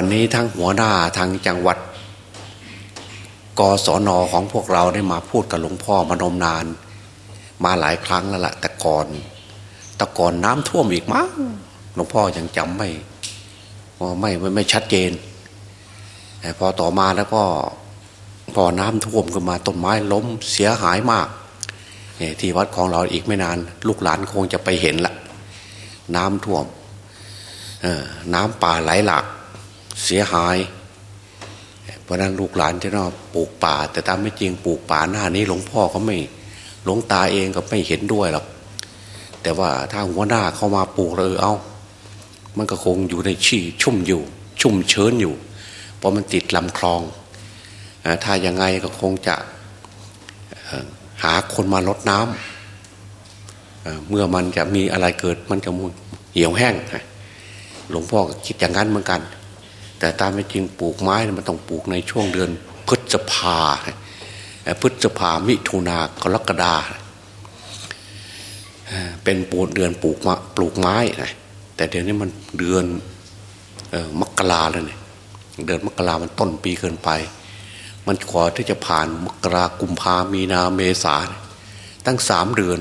วันนี้ทั้งหัวหน้าทางจังหวัดกศนของพวกเราได้มาพูดกับหลวงพ่อมานมนาน มาหลายครั้งแล้วละ่ะแต่ก่อนแต่ก่อนน้ำท่วมอีกมั้งหลวงพ่อยังจำไม่ไม่ไม่ไม่ชัดเจนแต่พอต่อมาแล้วก็พอน้ำท่วมขึ้นมาต้นไม้ล้มเสียหายมากที่วัดของเราอีกไม่นาน ลูกหลานคงจะไปเห็นละ น้ำท่วมน้ำป่าไหลหลาก เสียหาย เพราะนั้นลูกหลานที่นอปลูกป่า แต่ตามไม่จริงปลูกป่าหน้านี้หลวงพ่อเขาไม่หลวงตาเองก็ไม่เห็นด้วยหรอกแต่ว่าถ้าหัวหน้าเข้ามาปลูกเลยเอามันก็คงอยู่ในชี่ชุ่มอยู่ ชุ่มเชิญอยู่ เพราะมันติดลำคลอง ถ้ายังไงก็คงจะหาคนมาลดน้ำเมื่อมันจะมีอะไรเกิดมันจะเหี่ยวแห้ง หลวงพ่อก็คิดอย่างนั้นเหมือนกัน แต่ตามไม่จริงปลูกไม้มันต้องปลูกในช่วงเดือนพฤษภาพฤษภามิถุนากรกฎาเป็นปูเดือนปลูกมะปลูกไม้นะแต่เดี๋ยวนี้มันเดือนมกราแล้วเนี่ยเดือนมกรามันต้นปีเกินไป มันขอที่จะผ่านมกรากุมภามีนาเมษาตั้งสามเดือน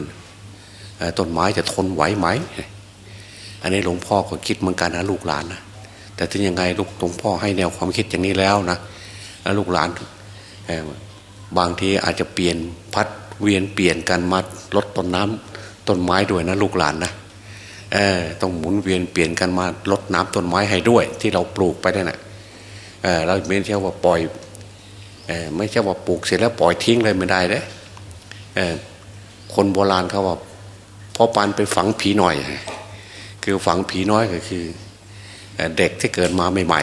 ต้นไม้จะทนไหวไหม อันนี้หลวงพ่อก็คิดเหมือนกันนะลูกหลานนะ แต่ถึงยังไงลูกหลวงพ่อให้แนวความคิดอย่างนี้แล้วนะแล้วลูกหลานบางทีอาจจะเปลี่ยนพัดเวียนเปลี่ยนกันมาลดต้นน้ำต้นไม้ด้วยนะลูกหลานนะเออต้องหมุนเวียนเปลี่ยนกันมาลดน้ำต้นไม้ให้ด้วย ที่เราปลูกไปนั่นแหะเราไม่ใช่ว่าปล่อยเออไม่ใช่ว่าปลูกเสร็จแล้วปล่อยทิ้งเลยไม่ได้เลยเออคนโบราณเขาว่าพ่อปานไปฝังผีหน่อย คือฝังผีน้อยก็คือ เด็กที่เกิดมาใหม่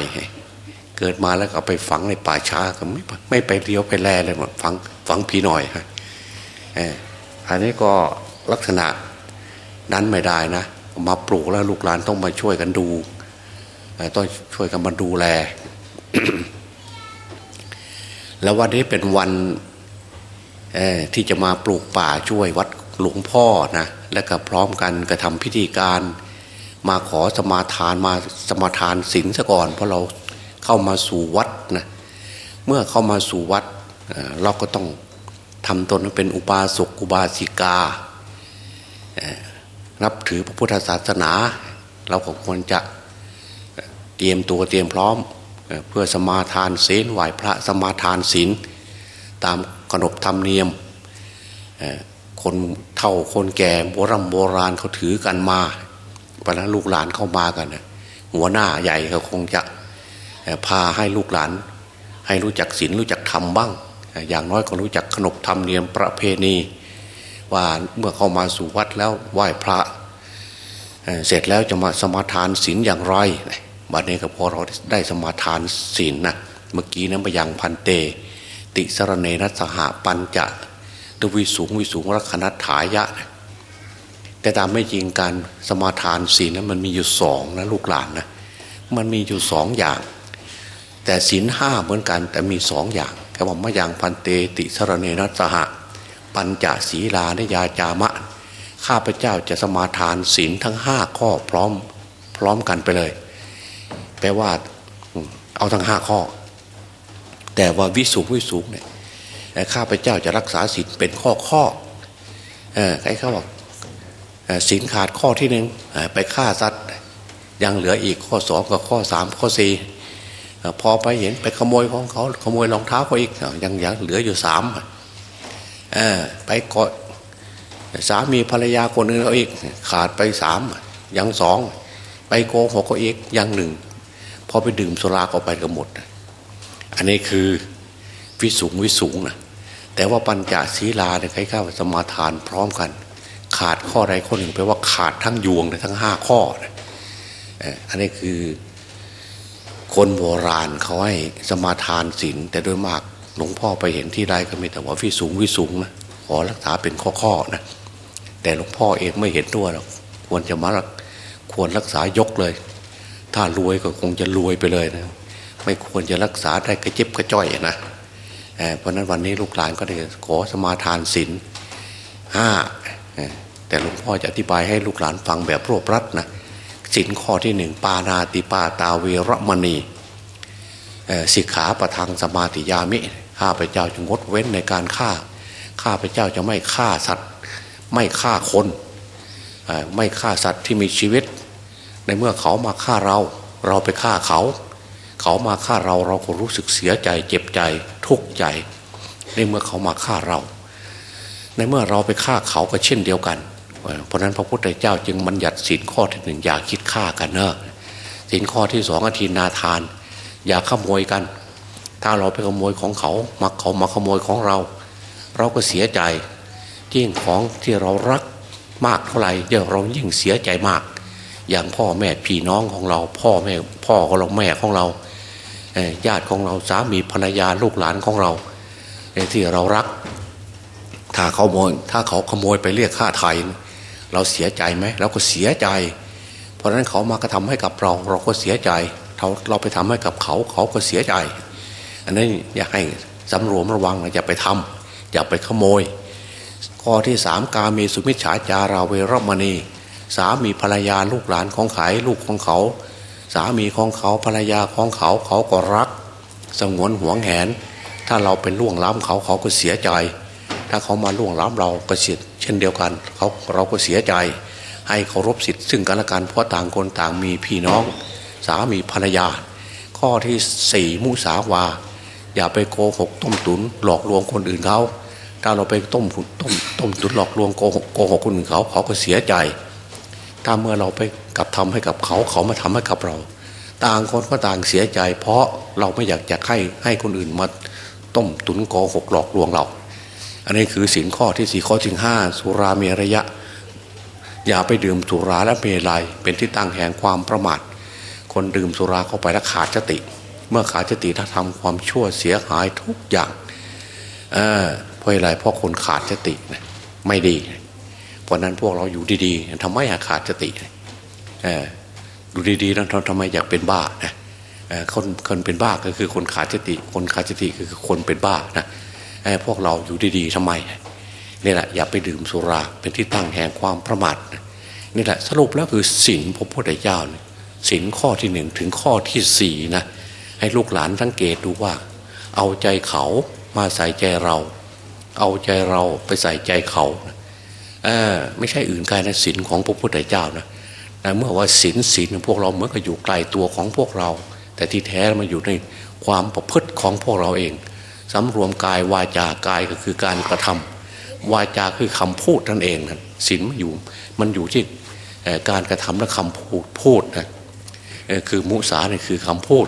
ๆเกิดมาแล้วก็ไปฝังในป่าช้าก็ไม่ไม่ไปเลี้ยวไปแลเลยหมดฝังฝังผีหน่อยฮะอันนี้ก็ลักษณะนั้นไม่ได้นะ มาปลูกแล้วลูกหลานต้องมาช่วยกันดูต้องช่วยกันมาดูแล แล้ววันนี้เป็นวันที่จะมาปลูกป่าช่วยวัดหลวงพ่อนะและก็พร้อมกันกระทำพิธีการ มาขอสมาทานมาสมาทานศีลซะก่อน เพราะเราเข้ามาสู่วัดนะเมื่อเข้ามาสู่วัดเราก็ต้องทำตนเป็นอุบาสกอุบาสิกานับถือพระพุทธศาสนา เราก็ควรจะเตรียมตัวเตรียมพร้อมเพื่อสมาทานศีลไหวพระสมาทานศีลตามขนบธรรมเนียมคนเท่าคนแก่โบรโบราณเขาถือกันมา พอนั้นลูกหลานเข้ามากันหัวหน้าใหญ่เขาคงจะพาให้ลูกหลาน ให้รู้จักศีลรู้จักธรรมบ้าง อย่างน้อยก็รู้จักขนบธรรมเนียมประเพณี ว่าเมื่อเข้ามาสู่วัดแล้วไหว้พระ เสร็จแล้วจะมาสมาทานศีลอย่างไรบัดนี้ก็พอเราได้สมาทานศีลนะเมื่อกี้นั้นไปยังพันเต ติสรเนนัสหะปัญจะดวิสูงวิสูงรักนัตถายะนะ แต่ตามไม่จริงการสมาทานศีลนั้นมันมีอยู่สองนะลูกหลานนะมันมีอยู่สองอย่าง แต่ศีลห้าเหมือนกันแต่มีสองอย่างคำว่ามาอย่างพันเตติสรเนนัสหะ ปัญจศีลาเนยาจามะ ข้าพเจ้าจะสมาทานศีลทั้งห้าข้อพร้อมพร้อมกันไปเลย แปลว่าเอาทั้งห้าข้อ แต่ว่าวิสุงวิสุงเนี่ยข้าพเจ้าจะรักษาศีลเป็นข้อข้อเออใครเขาบอก สินขาดข้อที่หนึ่งไปฆ่าสัตว์ยังเหลืออีกข้อสองกับข้อสามข้อสี่พอไปเห็นไปขโมยของเขาขโมยรองเท้าเขาอีกยังยังเหลืออยู่สามไปกอดสามีภรรยาคนอื่นเขาอีกขาดไปสามยังสองไปโกหกเขาอีกยังหนึ่งพอไปดื่มสุราก็ไปก็หมด อันนี้คือวิสุงวิสุงนะแต่ว่าปัญจศีลาเนี่ยใครเข้าสมาทานพร้อมกัน ขาดข้อใดข้อหนึ่งแปลว่าขาดทั้งยวงเลยทั้งห้าข้ออันนี้คือคนโบราณเขาให้สมาทานศีลแต่โดยมากหลวงพ่อไปเห็นที่ใดก็มีแต่ว่าวิสูงวิสูงนะขอรักษาเป็นข้อๆนะแต่หลวงพ่อเองไม่เห็นตัวหรอกควรจะมาควรรักษายกเลย ถ้ารวยก็คงจะรวยไปเลยนะ ไม่ควรจะรักษาได้กระเจิบกระจ้อยนะเพราะนั้นวันนี้ลูกหลานก็ได้ขอสมาทานศีลห้า แต่หลวงพ่อจะอธิบายให้ลูกหลานฟังแบบรวบรัดนะสินข้อที่หนึ่งปานาติปาตาเวรมณีสิกขาประทังสมาธิยามิ ข้าพเจ้าจะงดเว้นในการฆ่า ข้าพเจ้าจะไม่ฆ่าสัตว์ ไม่ฆ่าคน ไม่ฆ่าสัตว์ที่มีชีวิต ในเมื่อเขามาฆ่าเรา เราไปฆ่าเขา เขามาฆ่าเราเราก็รู้สึกเสียใจ เจ็บใจ ทุกข์ใจ ในเมื่อเขามาฆ่าเรา ในเมื่อเราไปฆ่าเขาก็เช่นเดียวกัน เพราะนั้นพระพุทธเจ้าจึงบัญญัติสินข้อที่หนึ่งอย่าคิดฆ่ากันเนอะสินข้อที่สองอธินาทาน อย่าขโมยกัน ถ้าเราไปขโมยของเขามาเขามาขโมยของเรา เราก็เสียใจยิ่งของที่เรารักมากเท่าไหร่เดี๋ยวเรายิ่งเสียใจมาก อย่างพ่อแม่พี่น้องของเรา พ่อแม่พ่อของเราแม่ของเราญาติของเราสามีภรรยาลูกหลานของเราที่เรารัก ถ้าเขาขโมยถ้าเขาขโมยไปเรียกค่าไทย เราเสียใจไหมเราก็เสียใจ เพราะฉะนั้นเขามากระทำให้กับเราเราก็เสียใจเราเราไปทำให้กับเขาเขาก็เสียใจ อันนี้อยากให้สำรวมระวังนะอย่าไปทำอย่าไปขโมย ข้อที่สามกามีสุมิจฉาจาราเวรมณี สามีภรรยาลูกหลานของขายลูกของเขา สามีของเขาภรรยาของเขาเขาก็รัก สงวนห่วงแหน ถ้าเราเป็นล่วงล้ำเขาเขาก็เสียใจ ถ้าเขามาล่วงล้ำเราก็เสีย เช่นเดียวกันเขาเราก็เสียใจ ให้เคารพสิทธิ์ซึ่งกันและกันเพราะต่างคนต่างมีพี่น้อง สามีภรรยา ข้อที่สี่มุสาวา อย่าไปโกหกต้มตุนหลอกลวงคนอื่นเขาถ้าเราไปต้มต้มต้มตุนหลอกลวงโกหกโกหกคนอื่นเขาเขาก็เสียใจ ถ้าเมื่อเราไปกลับทำให้กับเขาเขามาทำให้กับเรา ต่างคนก็ต่างเสียใจ เพราะเราไม่อยากจะให้ให้คนอื่นมาต้มตุนโกหกหลอกลวงเรา อันนี้คือสินข้อที่สี่ข้อที่ห้าสุราเมรยะ อย่าไปดื่มสุราและเมลัยเป็นที่ตั้งแห่งความประมาท คนดื่มสุราเข้าไปแล้วขาดสติ เมื่อขาดสติถ้าทำความชั่วเสียหายทุกอย่างเออเพราะอะไรเพราะคนขาดสตินะไม่ดี เพราะนั้นพวกเราอยู่ดีๆทำไมอยากขาดสติเออดูดีๆแล้วทำไมอยากเป็นบ้านะคนคนเป็นบ้าก็คือคนขาดสติ คนขาดสติคือคนเป็นบ้านะ พวกเราอยู่ดีๆทำไมนี่แหละอย่าไปดื่มสุราเป็นที่ตั้งแห่งความประมาทนะนี่แหละสรุปแล้วคือศีลพระพุทธเจ้าเนี่ยศีลข้อที่หนึ่งถึงข้อที่สี่นะให้ลูกหลานสังเกตดูว่า เอาใจเขามาใส่ใจเรา เอาใจเราไปใส่ใจเขาเออไม่ใช่อื่นไกลนะศีลของพระพุทธเจ้านะแต่เมื่อว่าศีลศีลพวกเราเหมือนกับอยู่ไกลตัวของพวกเรา แต่ที่แท้มันอยู่ในความประพฤติของพวกเราเอง สำรวมกายวาจากายก็คือการกระทำวาจาคือคำพูดนั่นเองนะศีลมันอยู่มันอยู่ที่การกระทำและคำพูดพูดนะเอ่อคือมุสาเนี่ยคือคำพูด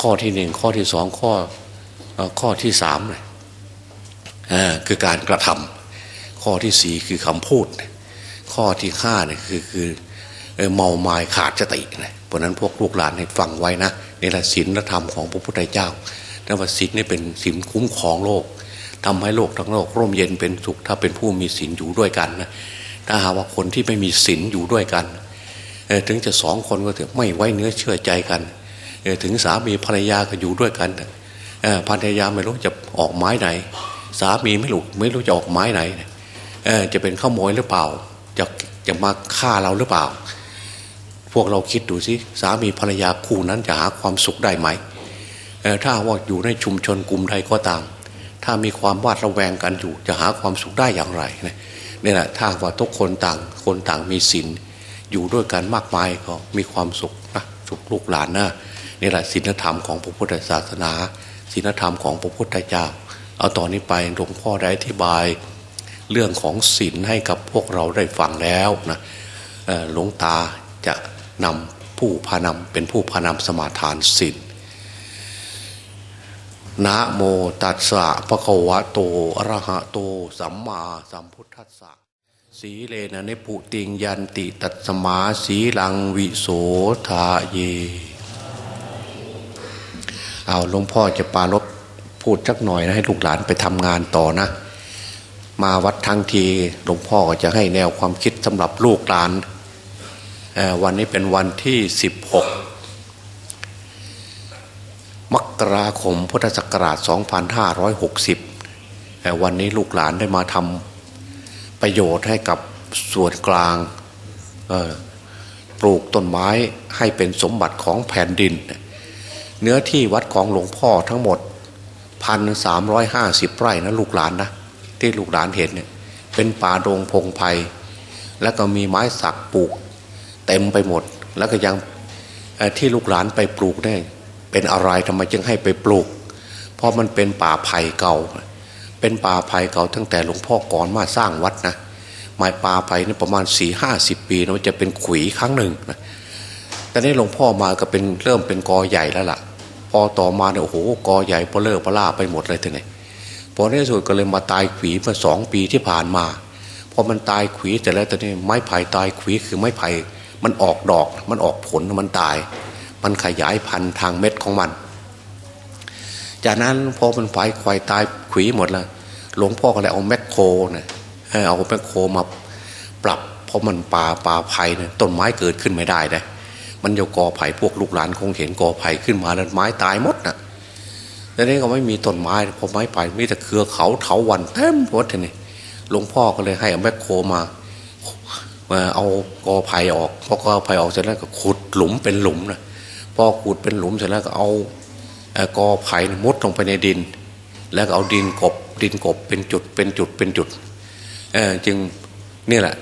ข้อที่หนึ่งข้อที่สองข้อข้อที่สามเนี่ยคือการกระทำข้อที่สี่คือคำพูด ข้อที่ห้าเนี่ยคือคือเมาไม้ขาดสตินะเพราะนั้นพวกลูกหลานให้ฟังไว้นะนี่แหละศีลธรรมของพระพุทธเจ้า แต่ว่าศีลนี่เป็นศีลคุ้มครองโลกทำให้โลกทั้งโลกร่มเย็นเป็นสุขถ้าเป็นผู้มีศีลอยู่ด้วยกันนะถ้าหากว่าคนที่ไม่มีศีลอยู่ด้วยกัน ถึงจะสองคนก็เถอะไม่ไว้เนื้อเชื่อใจกัน ถึงสามีภรรยาก็อยู่ด้วยกันภรรยาไม่รู้จะออกไม้ไหน สามีไม่รู้ไม่รู้จะออกไม้ไหนจะเป็นข้าโมยหรือเปล่า จะจะมาฆ่าเราหรือเปล่า พวกเราคิดดูสิสามีภรรยาคู่นั้นจะหาความสุขได้ไหม ถ้าว่าอยู่ในชุมชนกลุ่มใดก็ตาม ถ้ามีความวาดระแวงกันอยู่ จะหาความสุขได้อย่างไรนะนี่แหละถ้าว่าทุกคนต่างคนต่างมีศีลอยู่ด้วยกันมากมายก็มีความสุขนะสุขลูกหลานนะนี่แหละศีลธรรมของพระพุทธศาสนาศีลธรรมของพระพุทธเจ้า เอาตอนนี้ไปหลวงพ่อได้อธิบาย เรื่องของศีลให้กับพวกเราได้ฟังแล้วนะหลวงตาจะนำผู้พานำเป็นผู้พานำสมาทานศีล นะโมตัสสะภะคะวะโตอะระหะโต สัมมาสัมพุทธัสสะสีเลนะเนิพุติงยันติตัสมาสีลังวิโสทาเย เอาหลวงพ่อจะปารบพูดสักหน่อยนะให้ลูกหลานไปทำงานต่อนะ มาวัดทั้งทีหลวงพ่อจะให้แนวความคิดสำหรับลูกหลาน วันนี้เป็นวันที่16มก กราคมพุทธศักราช 2560เอ่วันนี้ลูกหลานได้มาทำประโยชน์ให้กับส่วนกลางปลูกต้นไม้ให้เป็นสมบัติของแผ่นดิน เนื้อที่วัดของหลวงพ่อทั้งหมดพันสามร้อยห้าสิบไร่นะลูกหลานนะ ที่ลูกหลานเห็นเนี่ยเป็นป่าดงพงไพ่แล้วก็มีไม้สักปลูก เต็มไปหมดแล้วก็ยังที่ลูกหลานไปปลูกเนี่ย เป็นอะไรทำไมจึงให้ไปปลูก เพราะมันเป็นป่าไผ่เก่า เป็นป่าไผ่เก่าตั้งแต่หลวงพ่อก่อนมาสร้างวัดนะไม้ป่าไผ่นี่ประมาณสี่ห้าสิบปีนะมันจะเป็นขุยครั้งหนึ่งนะแต่นี้หลวงพ่อมาก็เป็นเริ่มเป็นกอใหญ่แล้วล่ะ พอต่อมาเนี่ยโอ้โหกอใหญ่พอเลิกพล่าไปหมดเลยทีนี้พอในสุดก็เลยมาตายขุยมื่อสองปีที่ผ่านมาพอมันตายขุยแต่แล้วตอนนี้ไม้ไผ่ตายขุยคือไม้ไผ่มันออกดอกมันออกผลมันตาย มันขยายพันธุ์ทางเม็ดของมัน จากนั้นพอมันไฟควายตายขุยหมดแล้วหลวงพ่อก็เลยเอาแมคโครเนี่ยเอาแมคโครมาปรับ เพราะมันป่าป่าไผ่เนี่ยต้นไม้เกิดขึ้นไม่ได้เลยมันโยกอไผ่พวกลูกหลานคงเห็นกอไผ่ขึ้นมาแล้วไม้ตายหมดนะแต่นี้ก็ไม่มีต้นไม้พอไม้ไผ่มีแต่เครือเขาเถาวันเต็มหมดทีนี้หลวงพ่อก็เลยให้เอาแมคโครมามาเอากอไผ่ออกพอกอไผ่ออกเสร็จแล้วก็ขุดหลุมเป็นหลุมนะ พอขุดเป็นหลุมเสร็จแล้วก็เอากอไผ่มุดลงไปในดิน แล้วก็เอาดินกบดินกบเป็นจุดเป็นจุดเป็นจุดจึงนี่แหละ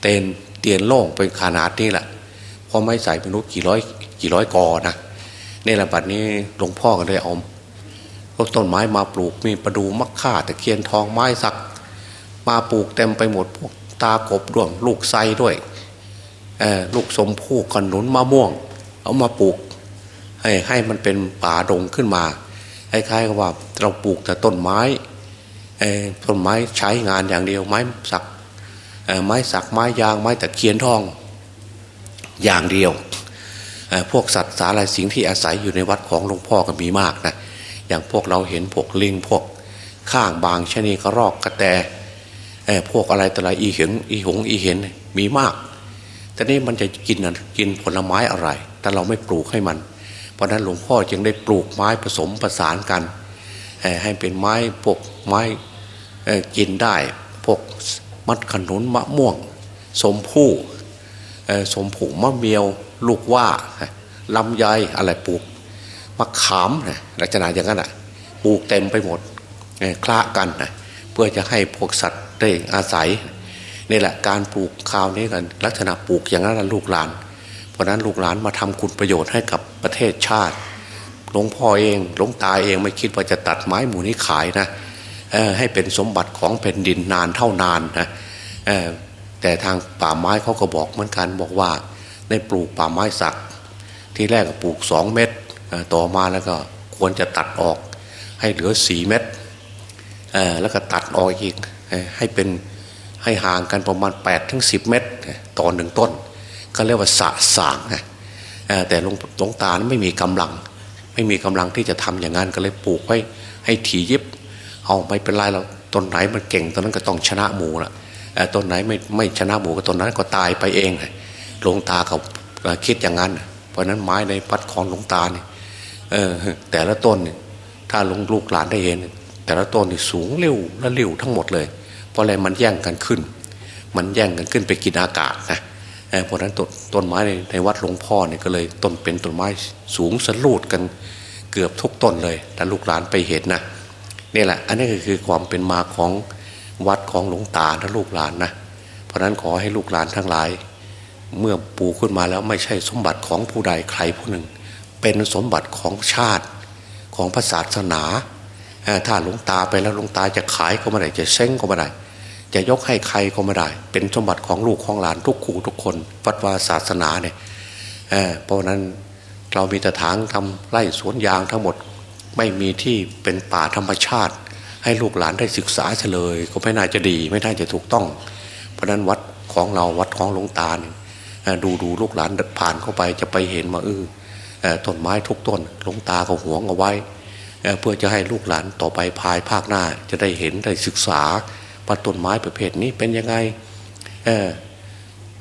เตนเตียนโล่งเป็นขนาดนี้แหละพอไม่ใส่ไม่รู้กี่ร้อยกี่ร้อยกอนะนี่แหละบัดนี้หลวงพ่อก็เลยเอาพวกต้นไม้มาปลูกมีประดูมักข่าตะเคียนทองไม้สัก มาปลูกเต็มไปหมดพวกตากบด้วงลูกไซด้วยลูกสมพู่ขนุนมะม่วง เอามาปลูก ให้ให้มันเป็นป่าดงขึ้นมาคล้ายๆกับว่าเราปลูกแต่ต้นไม้ต้นไม้ใช้งานอย่างเดียวไม้สักไม้สักไม้ยางไม้ตะเคียนทองอย่างเดียวพวกสัตว์สาลายสิ่งที่อาศัยอยู่ในวัดของหลวงพ่อก็มีมากนะอย่างพวกเราเห็นพวกลิงพวกข้างบางชนีกระรอกกระแตพวกอะไรแต่ละอีเห็นอีหงอีเห็นมีมาก แต่นี่มันจะกินกินผลไม้อะไร แต่เราไม่ปลูกให้มัน เพราะนั้นหลวงพ่อจึงได้ปลูกไม้ผสมประสานกัน ให้เป็นไม้พวกไม้กินได้พวกมัดขนุนมะม่วง สมพู่สมผูมะเมียว ลูกว่าลำไยอะไรปลูกมะขามลักษณะอย่างนั้นอะปลูกเต็มไปหมดคละกันนะเพื่อจะให้พวกสัตว์ได้อาศัย นี่แหละการปลูกข้าวนี้กัน ลักษณะปลูกอย่างนั้นลูกหลาน เพราะนั้นลูกหลานมาทำคุณประโยชน์ให้กับประเทศชาติหลวงพ่อเองหลวงตาเองไม่คิดว่าจะตัดไม้หมู่นี้ขายนะให้เป็นสมบัติของแผ่นดินนานเท่านานนะแต่ทางป่าไม้เขาก็บอกเหมือนกันบอกว่าได้ปลูกป่าไม้สัก ที่แรกก็ปลูกสองเม็ดต่อมาแล้วก็ควรจะตัดออก ให้เหลือสี่เม็ดแล้วก็ตัดออกอีกให้เป็น ให้ห่างกันประมาณ8ปดถึงสิเมตรต่อหนึ่งต้น ก็เรียกว่าสะสางนะแต่หลวงลงตาไม่มีกำลัง ไม่มีกำลังที่จะทำอย่างนั้นก็เลยปลูกไว้ให้ถียิบ เอาไม่เป็นไรเราต้นไหนมันเก่งต้นนั้นก็ต้องชนะหมูละต้นไหนไม่ไม่ชนะหมูก็ต้นนั้นก็ตายไปเองหลวงตาเขาคิดอย่างนั้น เพราะนั้นไม้ในพัดของหลวงตาเนี่ยแต่ละต้นเนี่ยถ้าลงลูกหลานได้เห็น แต่ละต้นนี่สูงเร็วและเร็วทั้งหมดเลย เพราะอะไรมันแย่งกันขึ้น มันแย่งกันขึ้นไปกินอากาศนะเพราะนั้นต้นต้นไม้ในวัดหลวงพ่อเนี่ยก็เลยต้นเป็นต้นไม้สูงสลูดกันเกือบทุกต้นเลยแต่ลูกหลานไปเห็นนะนี่แหละ อันนี้คือความเป็นมาของวัดของหลวงตาและลูกหลานนะ เพราะนั้นขอให้ลูกหลานทั้งหลาย เมื่อปูขึ้นมาแล้วไม่ใช่สมบัติของผู้ใดใครผู้หนึ่ง เป็นสมบัติของชาติของพระศาสนา ถ้าหลวงตาไปแล้วหลวงตาจะขายก็ไม่ได้จะเซ้งก็ไม่ได้จะยกให้ใครก็ไม่ได้ เป็นสมบัติของลูกของหลานทุกคู่ทุกคนวัดวาศาสนาเนี่ยเพราะนั้นเรามีแต่ถางทำไร่สวนยางทั้งหมดไม่มีที่เป็นป่าธรรมชาติ ให้ลูกหลานได้ศึกษาเฉลย ก็ไม่น่าจะดี ไม่น่าจะถูกต้อง เพราะนั้นวัดของเราวัดของหลวงตาเนี่ยดูดูลูกหลานผ่านเข้าไปจะไปเห็นว่าเออต้นไม้ทุกต้นหลวงตาเขาหวงเอาไว้ เพื่อจะให้ลูกหลานต่อไปภายภาคหน้า จะได้เห็นได้ศึกษาว่าต้นไม้ประเภทนี้เป็นยังไง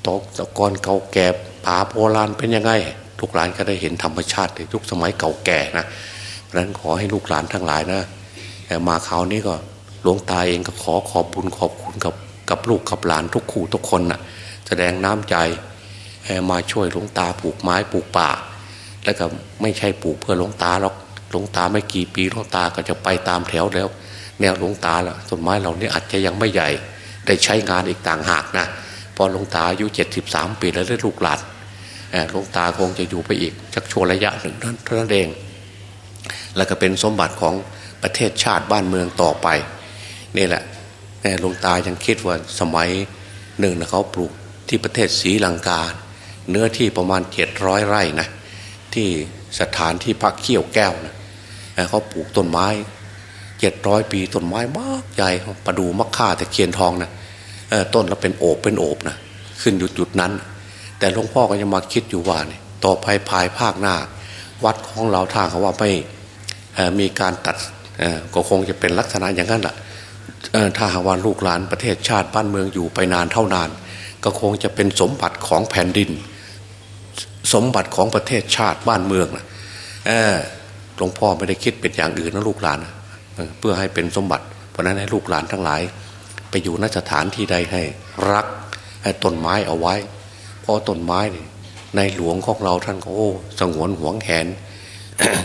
ตกตะกอนเก่าแก่ป่าโบราณเป็นยังไงลูกหลานก็ได้เห็นธรรมชาติในทุกสมัยเก่าแก่นะเพราะนั้นขอให้ลูกหลานทั้งหลายนะมาคราวนี้ก็หลวงตาเองก็ขอขอบบุญขอบคุณกับกับลูกกับหลานทุกคู่ทุกคนนะ่ะแสดงน้ำใจมาช่วยหลวงตาปลูกไม้ปลูกป่า แล้วก็ไม่ใช่ปลูกเพื่อหลวงตาหรอก หลวงตาไม่กี่ปีหลวงตาก็จะไปตามแถวแล้ว แนวหลวงตาละต้นไม้เหล่านี้อาจจะยังไม่ใหญ่ ได้ใช้งานอีกต่างหากนะพอหลวงตาอายุเจ็ดสิบสามปีแล้วได้ลูกหลานหลวงตาคงจะอยู่ไปอีกชักชวนระยะหนึ่งเท่านั้นเอง แล้วก็เป็นสมบัติของประเทศชาติบ้านเมืองต่อไปนี่แหละหลวงตายังคิดว่าสมัยหนึ่งนะเขาปลูกที่ประเทศศรีลังกา เนื้อที่ประมาณเจ็ดร้อยไร่นะที่สถานที่พักเขี้ยวแก้วนะ เขาปลูกต้นไม้เจ็ดร้อยปีต้นไม้มากใหญ่ประดูมะค่าแต่เคียนทองนะต้นแล้วเป็นโอบเป็นโอบนะขึ้นอยู่จุดนั้น แต่หลวงพ่อก็ยังมาคิดอยู่ว่าเนี่ยต่อไปภายภาคหน้า วัดของเราถ้าเขาว่าไม่มีการตัดก็คงจะเป็นลักษณะอย่างนั้นแหละถ้าหาว่าลูกหลานประเทศชาติบ้านเมืองอยู่ไปนานเท่านาน ก็คงจะเป็นสมบัติของแผ่นดิน สมบัติของประเทศชาติบ้านเมืองนะ หลวงพ่อไม่ได้คิดเป็นอย่างอื่นนะลูกหลานนะเพื่อให้เป็นสมบัติ เพราะนั้นให้ลูกหลานทั้งหลาย ไปอยู่นสถานที่ใดให้รักให้ต้นไม้เอาไว้ เพราะต้นไม้ในหลวงของเราท่านก็โอ้สงวนหวงแหน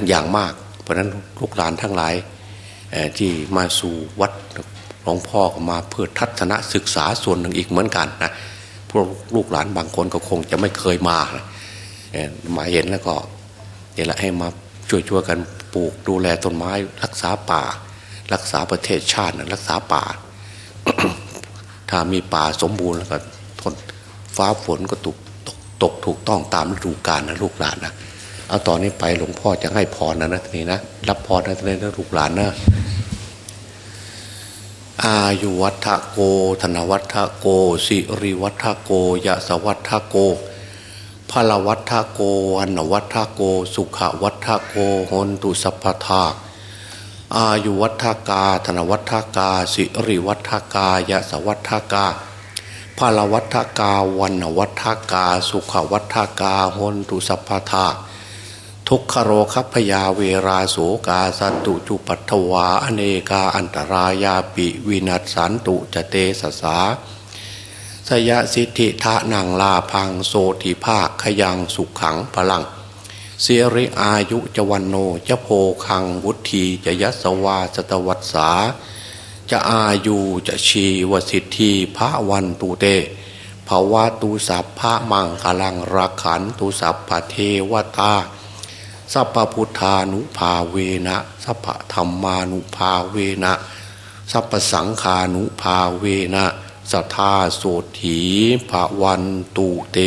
อย่างมาก เพราะนั้นลูกหลานทั้งหลายที่มาสู่วัดหลวงพ่อก็มาเพื่อทัศนศึกษาส่วนหนึ่งอีกเหมือนกันนะพวกลูกหลานบางคนก็คงจะไม่เคยมานะมาเห็นแล้วก็นี่แหละให้มา ช่วยช่วยกันปลูกดูแลต้นไม้ รักษาป่า รักษาประเทศชาตินะรักษาป่า ถ้ามีป่าสมบูรณ์แล้วก็ทนฟ้าฝนก็ตกตกตกถูกต้องตามฤดูกาลนะลูกหลานนะเอาตอนนี้ไปหลวงพ่อจะให้พรนะนะทีนี้นะรับพรนะทีนี้นะลูกหลานนะอายุวัฒโก ธนวัฒโก สิริวัฒโกยะสวัฒโก พลวัฒโกวันวัฒโก สุขวัฒโกหนตุสัพพทาอายุวัฒกา ธนวัฒกา สิริวัฒกายะสวัฒกาพลวัฒกาวันวัฒกา สุขวัฒกาหนตุสัพพทาทุกขโรคพยาเวราโสกาสันตุจุปัตถวา อเนกาอันตรายาปิวินัสสันตุจเตสสา สยสิทธิทะนังลาพังโสติภาคขยังสุขขังพลังเสียริอายุจวันโนจะโพคังวุธีจะยัสวาสตวัสสา จะอายุจะชีวสิทธิพระวันตูเตภาวะตูสัพพะมังคลังรักขันตูสัพพเทวตา สัพพุทธานุภาเวนะสัพพธรรมานุภาเวนะ สัพสังขานุภาเวนะ สัทธาโสถีภวันตุเต